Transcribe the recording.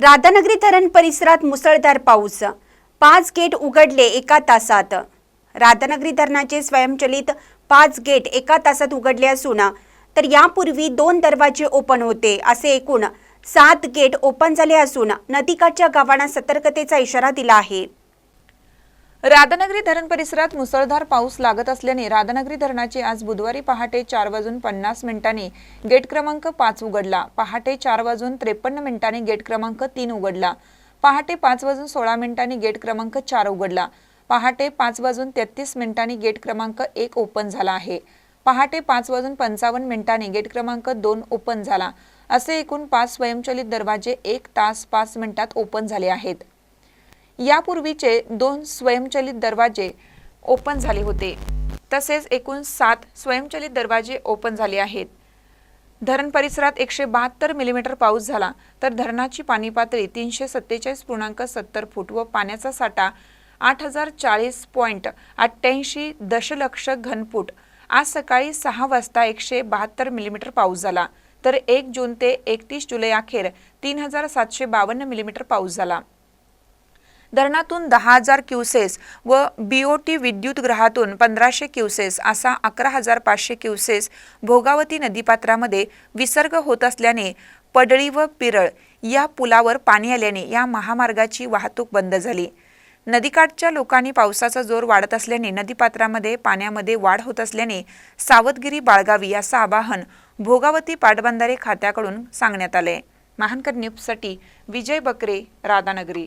राधानगरी धरण परिसरात मुसळधार पाऊस. पाच गेट उघडले एका तासात. राधानगरी धरणाचे स्वयंचलित पाच गेट एका तासात उघडले असून तर यापूर्वी दोन दरवाजे ओपन होते असे एकूण सात गेट ओपन झाले असून नदीकाठच्या गावांना सतर्कतेचा इशारा दिला आहे. राधानगरी धरण परिसरात मुसळधार पाऊस लागत असल्याने राधानगरी धरणाचे आज बुधवारी पहाटे चार वाजून पन्नास मिनिटांनी गेट क्रमांक पाच उघडला. पहाटे चार वाजून त्रेपन्न मिनिटांनी गेट क्रमांक तीन उघडला. पहाटे पाच वाजून सोळा मिनिटांनी गेट क्रमांक चार उघडला. पहाटे पाच वाजून तेहतीस मिनिटांनी गेट क्रमांक एक ओपन झाला आहे. पहाटे पाच वाजून पंचावन्न मिनिटांनी गेट क्रमांक दोन ओपन झाला. असे एकूण पाच स्वयंचलित दरवाजे एक तास पाच मिनिटात ओपन झाले आहेत. यापूर्वीचे दोन स्वयंचलित दरवाजे ओपन झाले होते. तसेच एकूण सात स्वयंचलित दरवाजे ओपन झाले आहेत. धरण परिसरात एकशे बहात्तर मिलीमीटर पाऊस झाला तर धरणाची पाणी पातळी तीनशे सत्तेचाळीस पूर्णांक सत्तर फूट व पाण्याचा साठा आठ हजार चाळीस पॉईंट अठ्ठ्याऐंशी दशलक्ष घनफूट. आज सकाळी सहा वाजता एकशे बहात्तर मिलीमीटर पाऊस झाला तर एक जून ते एकतीस जुलै अखेर तीन हजार सातशे बावन्न मिलीमीटर पाऊस झाला. धरणातून दहा हजार क्युसेस व बीओटी विद्युत ग्रहातून पंधराशे क्युसेस असा अकरा हजार पाचशे क्युसेस भोगावती नदीपात्रामध्ये विसर्ग होत असल्याने पडळी व पिरळ या पुलावर पाणी आल्याने या महामार्गाची वाहतूक बंद झाली. नदीकाठच्या लोकांनी पावसाचा जोर वाढत असल्याने नदीपात्रामध्ये पाण्यामध्ये वाढ होत असल्याने सावधगिरी बाळगावी असं आवाहन भोगावती पाटबंधारे खात्याकडून सांगण्यात आले. महानकर न्यूजसाठी विजय बकरे राधानगरी.